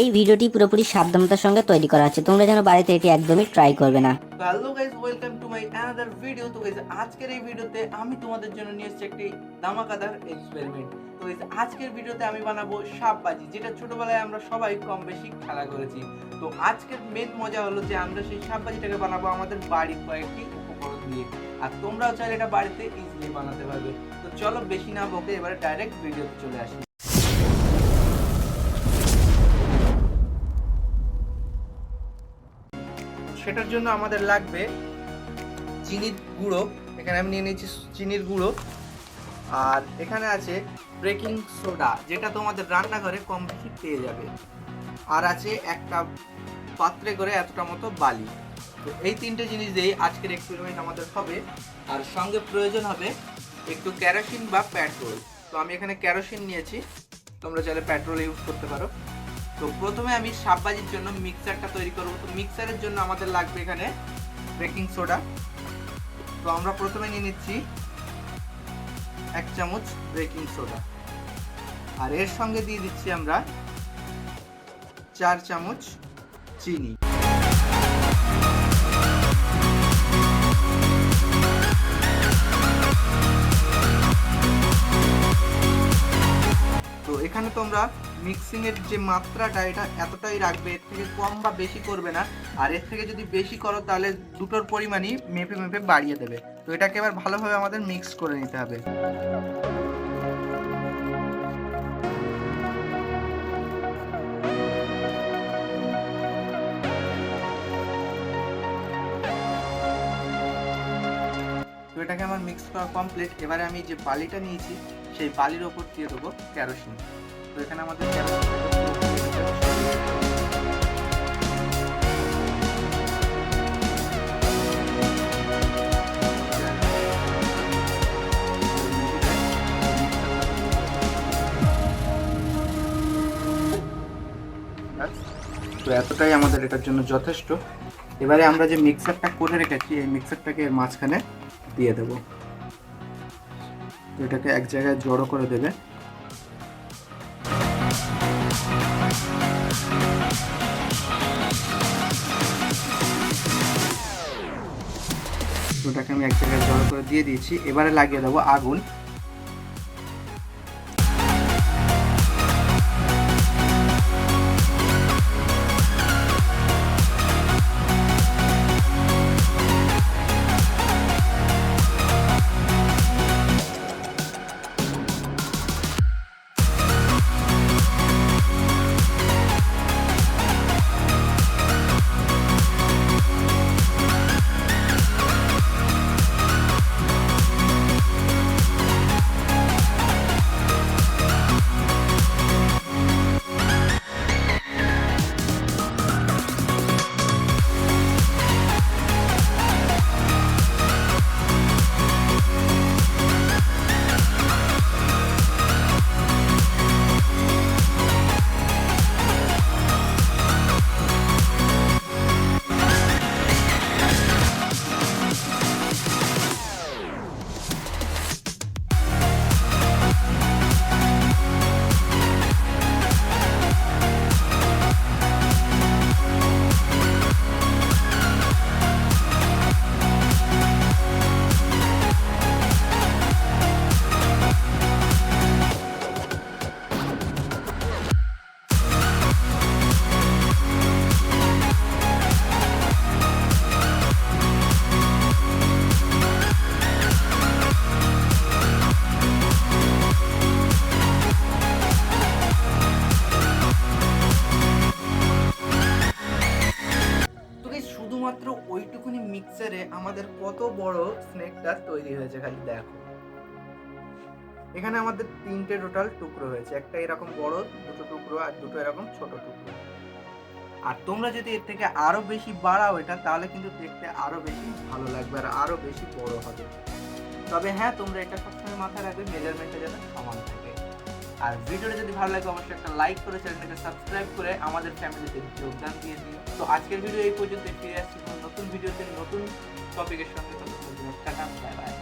এই ভিডিওটি পুরোপুরি সাবধানতার সঙ্গে তৈরি করা হচ্ছে। তোমরা যেন বাড়িতে এটি একদমই ট্রাই করবে না। Hello guys welcome to my another video তো আজকের এই ভিডিওতে আমি তোমাদের জন্য নিয়ে এসেছি একটি দামাকাদার এক্সপেরিমেন্ট তো গাইজ আজকের ভিডিওতে আমি বানাবো সাপবাজি যেটা ছোটবেলায় আমরা সবাই কম বেশি খেলা করেছি। তো আজকের মেন মজা হলো যে আমরা সেই সাপবাজিটাকে বানাবো আমাদের বাড়ির কয়েকটি উপকরণ দিয়ে আর তোমরাও চাইলে এটা বাড়িতে ইজিলি বানাতে পারবে। তো চলো বেশি না বকে এবারে ডাইরেক্ট ভিডিওতে চলে আসি। সেটার জন্য আমাদের লাগবে চিনির গুঁড়ো। এখানে আমি নিয়ে নিয়েছি চিনির গুঁড়ো। আর এখানে আছে বেকিং সোডা যেটা তোমাদের রান্নাঘরে কম বেশি পেয়ে যাবে। আর আছে একটা পাত্রে করে এতটা মতো বালি। তো এই তিনটে জিনিস দিয়েই আজকের এক্সপেরিমেন্ট আমাদের হবে। আর সঙ্গে প্রয়োজন হবে একটু ক্যারোসিন বা পেট্রোল। তো আমি এখানে ক্যারোসিন নিয়েছি। তোমরা চাইলে পেট্রোল ইউজ করতে পারো। তো প্রথমে আমি সাববাজির জন্য মিক্সারটা তৈরি করব। তো মিক্সারের জন্য আমাদের লাগবে এখানে বেকিং সোডা। তো আমরা প্রথমে নিয়ে নিচ্ছি এক চামচ বেকিং সোডা। আর এর সঙ্গে দিয়ে দিচ্ছি আমরা চার চামচ চিনি। তো এখানে তোমরা মিক্সিং এর যে মাত্রাটা, এটা এতটাই রাখবে, এর থেকে কম বা বেশি করবে না। আর এর থেকে যদি বেশি করো, তাহলে দুটোর পরিমাণই মেপে মেপে বাড়িয়ে দেবে। তো এটাকে এবার ভালোভাবে আমাদের মিক্স করে নিতে হবে। তো এটাকে আমার মিক্স করা কমপ্লিট এবারে আমি যে বালিটা নিয়েছি সেই বালির ওপর দিয়ে দেবো ক্যারোসিন তো এখানে আমাদের তো এতটাই আমাদের এটার জন্য যথেষ্ট। এবারে আমরা যে মিক্সারটা করে রেখেছি, এই মিক্সারটাকে এর মাঝখানে দিয়ে দেব। তো এটাকে এক জায়গায় জড়ো করে দেবে। ওটাকে আমি এক জায়গায় জড়ো করে দিয়ে দিয়েছি। এবারে লাগিয়ে দেবো আগুন। মিক্সারে আমাদের কত বড় স্নেকটা তৈরি হয়েছে খালি দেখো। এখানে আমাদের তিনটে টোটাল টুকরো হয়েছে। একটা এরকম বড়, দুটো টুকরো আর দুটো এরকম ছোট টুকরো। আর তোমরা যদি এর থেকে আরও বেশি বাড়াও এটা, তাহলে কিন্তু দেখতে আরও বেশি ভালো লাগবে আর আরও বেশি বড় হবে। তবে হ্যাঁ তোমরা এটা সবসময় মাথায় রাখবে মেজারমেন্টটা যেন সমান থাকে আর ভিডিওটা যদি ভালো লাগে, অবশ্যই একটা লাইক করে চ্যানেলটাকে সাবস্ক্রাইব করে আমাদের ফ্যামিলিতে যোগদান দিয়ে দিন তো আজকের ভিডিও এই পর্যন্ত ফিরে আসছি নতুন ভিডিওতে, নতুন টপিকের সঙ্গে। Tata bye bye